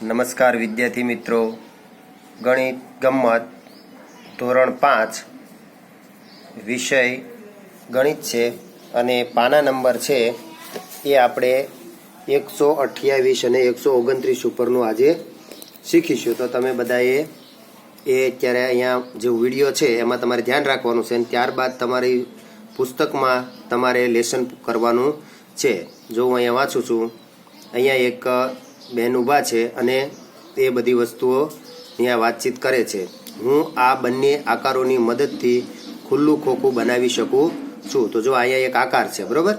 નમસ્કાર વિદ્યાર્થી મિત્રો. ગણિત ગમ્મત ધોરણ પાંચ. વિષય ગણિત છે અને પાના નંબર છે એ આપણે એકસો અઠ્યાવીસ અને એકસો ઓગણત્રીસ ઉપરનું આજે શીખીશું. તો તમે બધાએ એ અત્યારે અહીંયા જે વીડિયો છે એમાં તમારે ધ્યાન રાખવાનું છે અને ત્યારબાદ તમારી પુસ્તકમાં તમારે લેસન કરવાનું છે. જો હું અહીંયા વાંચું છું, અહીંયા એક બેન ઊભા છે અને એ બધી વસ્તુઓ અહીંયા વાતચીત કરે છે. હું આ બંને આકારોની મદદથી ખુલ્લું ખોખું બનાવી શકું છું. તો જો અહીંયા એક આકાર છે, બરોબર?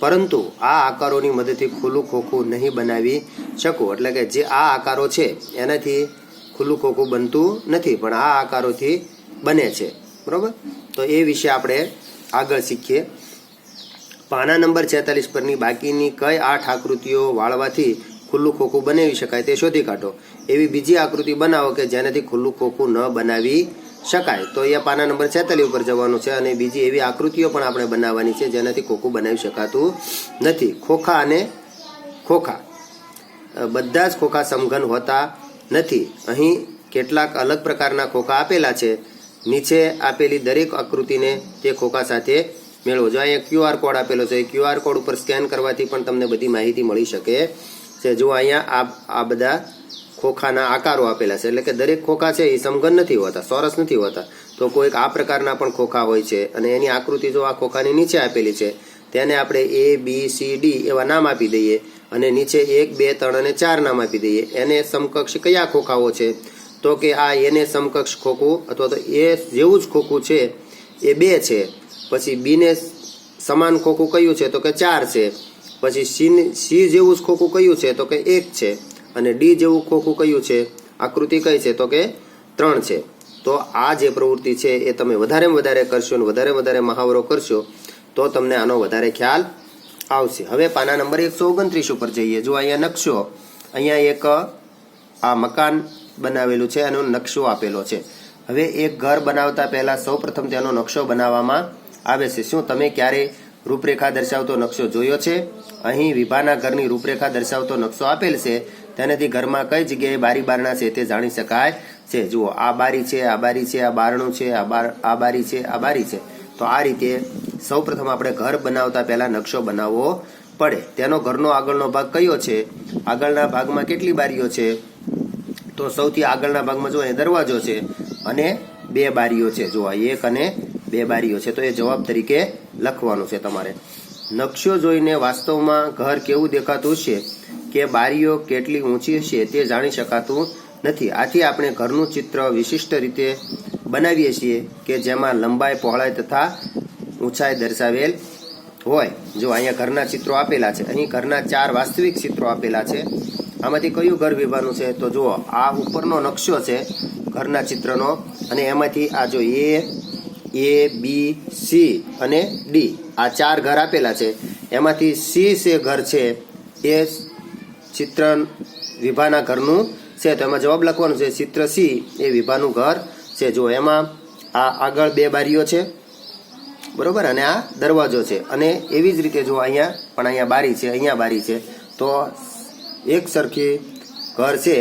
પરંતુ આ આકારોની મદદથી ખુલ્લું ખોખું નહીં બનાવી શકું. એટલે કે જે આ આકારો છે, એનાથી ખુલ્લું ખોખું બનતું નથી, પણ આ આકારોથી બને છે. બરોબર? તો એ વિશે આપણે આગળ શીખીએ. પાના નંબર છેતાલીસ પરની બાકીની કઈ આઠ આકૃતિઓ વાળવાથી ખુલ્લું ખોખું બનાવી શકાય તે શોધી કાઢો. એવી બીજી આકૃતિ બનાવો કે જેનાથી ખુલ્લું ખોખું ન બનાવી શકાય. તો એ પાના નંબર છેતાલીસ ઉપર જવાનું છે અને બીજી એવી આકૃતિઓ પણ આપણે બનાવવાની છે જેનાથી ખોખું બનાવી શકાતું નથી. ખોખા અને ખોખા. બધા જ ખોખા સમઘન હોતા નથી. અહીં કેટલાક અલગ પ્રકારના ખોખા આપેલા છે. નીચે આપેલી દરેક આકૃતિને તે ખોખા સાથે મેળવો. જો અહીંયા ક્યુઆર કોડ આપેલો છે, એ ક્યુઆર કોડ ઉપર સ્કેન કરવાથી પણ તમને બધી માહિતી મળી શકે. છે જો અહીંયા આ આ બધા ખોખાના આકારો આપેલા છે, એટલે કે દરેક ખોખા છે એ સમઘન નથી હોતા, સોરસ નથી હોતા. તો કોઈક આ પ્રકારના પણ ખોખા હોય છે અને એની આકૃતિ જો આ ખોખાની નીચે આપેલી છે, તેને આપણે એ બી સી ડી એવા નામ આપી દઈએ અને નીચે એક, બે, ત્રણ અને ચાર નામ આપી દઈએ. એને સમકક્ષ કયા ખોખાઓ છે? તો કે આ એને સમકક્ષ ખોખું અથવા તો એ જેવું જ ખોખું છે, એ બે છે. પછી બીને સમાન ખોખું કયું છે? તો કે ચાર છે. પછી સી સી જેવું ખોખું કયું છે તો કે એક છે. અને ડી જેવું ખોખું કયું છે? આકૃતિ કઈ છે તો કે ત્રણ છે. તો આ જે પ્રવૃત્તિ છે એ તમે વધારેમાં વધારે કરશો અને વધારે વધારે મહાવરો કરશો તો તમને આનો વધારે ખ્યાલ આવશે. હવે પાના નંબર એકસો ઓગણત્રીસ ઉપર જઈએ. જો અહીંયા નકશો, અહીંયા એક આ મકાન બનાવેલું છે, એનો નકશો આપેલો છે. હવે એક ઘર બનાવતા પહેલા સૌપ્રથમ તેનો નકશો બનાવવામાં આવે છે. શું તમે ક્યારે રૂપરેખા દર્શાવતો નકશો જોયો છે. અહીં વિભાના ઘરની રૂપરેખા દર્શાવતો નકશો આપેલ છે. તેનાથી ઘરમાં કઈ જગ્યાએ બારી બારણા છે તે જાણી શકાય છે. જુઓ, આ બારી છે, આ બારી છે, આ બારણું છે, આ બાર, આ બારી છે, આ બારી છે. તો આ રીતે સૌપ્રથમ આપણે ઘર બનાવતા પહેલા નકશો બનાવવો પડે. તેનો ઘરનો આગળનો ભાગ કયો છે? આગળના ભાગમાં કેટલી બારીઓ છે? તો સૌથી આગળના ભાગમાં જો અહીંયા દરવાજો છે અને બે બારીઓ છે. જો એક અને બે બારીઓ છે. તો એ જવાબ તરીકે લખવાનું છે તમારે. નકશો જોઈને વાસ્તવમાં ઘર કેવું દેખાતું છે કે બારીઓ કેટલી ઊંચી છે તે જાણી શકાતું નથી. આથી આપણે ઘરનું ચિત્ર વિશિષ્ટ રીતે બનાવીએ છીએ કે જેમાં લંબાઈ, પહોળાઈ તથા ઊંચાઈ દર્શાવેલ હોય. જો અહીંયા ઘરના ચિત્રો આપેલા છે, અહીં ઘરના ચાર વાસ્તવિક ચિત્રો આપેલા છે. આમાંથી કયું ઘર વિભાનું છે તો જુઓ, આ ઉપરનો નકશો છે ઘરના ચિત્રનો અને એમાંથી આ જો એ એ બી સી અને ડી આ ચાર ઘર આપેલા છે. એમાંથી સી છે ઘર છે, એ ચિત્ર વિભાના ઘરનું છે. તો એમાં જવાબ લખવાનું છે, ચિત્ર સી એ વિભાનું ઘર છે. જો એમાં આ આગળ બે બારીઓ છે, બરોબર? અને આ દરવાજો છે. અને એવી જ રીતે જો અહીંયા, પણ અહીંયા બારી છે, અહીંયા બારી છે, તો એક સરખી ઘર છે,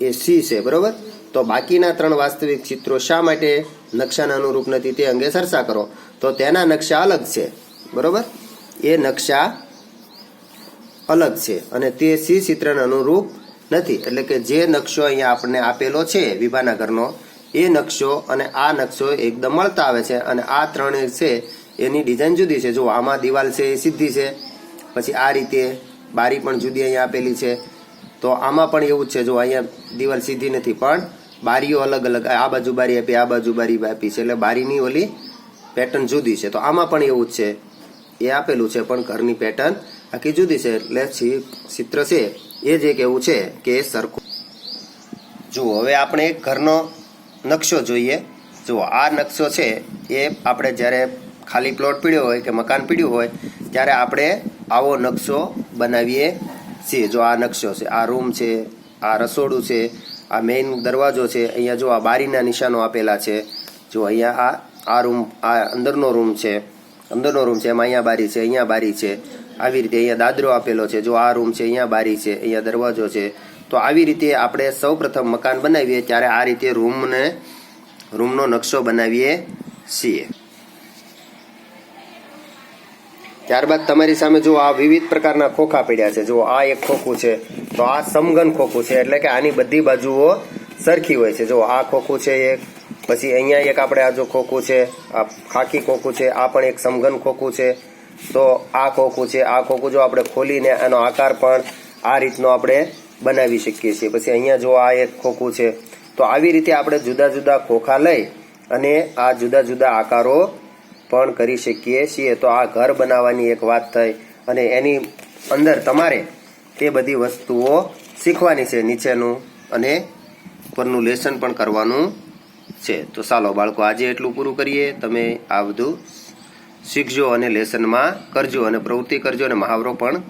એ સી છે, બરોબર? તો બાકીના ત્રણ વાસ્તવિક ચિત્રો શા માટે નકશાના અનુરૂપ નથી, તે અંગે ચર્ચા કરો. તો તેના નકશા અલગ છે. બરોબર? એ નકશા અલગ છે અને તે સી ચિત્રને અનુરૂપ નથી. એટલે કે જે નકશો અહીંયા આપણને આપેલો છે વિભાના ઘરનો એ નકશો અને આ નકશો એકદમ મળતા આવે છે અને આ ત્રણ છે એની ડિઝાઇન જુદી છે. જો આમાં દિવાલ છે એ સીધી છે, પછી આ રીતે બારી પણ જુદી અહીંયા આપેલી છે. તો આમાં પણ એવું જ છે. જો અહીંયા દિવાલ સીધી નથી, પણ બારીઓ અલગ અલગ, આ બાજુ બારી આપી, આ બાજુ બારી આપી છે. એટલે બારીની ઓલી પેટર્ન જુદી છે. તો આમાં પણ એવું જ છે. એ આપેલું છે, પણ ઘરની પેટર્ન આખી જુદી છે. એટલે ચિત્ર છે. એ જે કેવું છે કે એ સરખું જુઓ. હવે આપણે એક ઘરનો નકશો જોઈએ. જુઓ, આ નકશો છે એ આપણે જ્યારે ખાલી પ્લોટ પીડ્યો હોય કે મકાન પીડ્યું હોય, ત્યારે આપણે આવો નકશો બનાવીએ છીએ. જો આ નકશો છે, આ રૂમ છે, આ રસોડું છે આ મેઇન દરવાજો છે, અહીંયા જો આ બારીના નિશાનો આપેલા છે, જો અહીંયા આ આ રૂમ આ અંદરનો રૂમ છે, અંદરનો રૂમ છે, એમાં અહીંયા બારી છે, અહીંયા બારી છે, આવી રીતે અહીંયા દાદરો આપેલો છે, જો આ રૂમ છે, અહીંયા બારી છે, અહીંયા દરવાજો છે, તો આવી રીતે આપણે સૌપ્રથમ મકાન બનાવીએ ત્યારે આ રીતે રૂમને રૂમનો નકશો બનાવીએ છીએ. ત્યારબાદ તમારી સામે જો આ વિવિધ પ્રકારના ખોખા પડ્યા છે જો આ એક ખોખું છે, તો આ સમઘન ખોખું છે, એટલે કે આની બધી બાજુઓ સરખી હોય છે. જો આ ખોખું છે એક, પછી અહીંયા એક આપણે આ જો ખોખું છે, આ ખાકી ખોખું છે, આ પણ એક સમઘન ખોખું છે. તો આ ખોખું છે, આ ખોખું જો આપણે ખોલીને એનો આકાર પણ આ રીતનો આપણે બનાવી શકીએ છીએ. પછી અહીંયા જો આ એક ખોખું છે, તો આવી રીતે આપણે જુદા જુદા ખોખા લઈ અને આ જુદા જુદા આકારો પણ કરી શકીએ છીએ. તો આ ઘર બનાવવાની એક વાત થઈ અને એની અંદર તમારે તે બધી વસ્તુઓ શીખવાની છે નીચેનું અને પરનું લેસન પણ કરવાનું છે. તો ચાલો બાળકો, આજે એટલું પૂરું કરીએ. તમે આ બધું શીખજો અને લેસનમાં કરજો અને પ્રવૃત્તિ કરજો અને મહાવરો પણ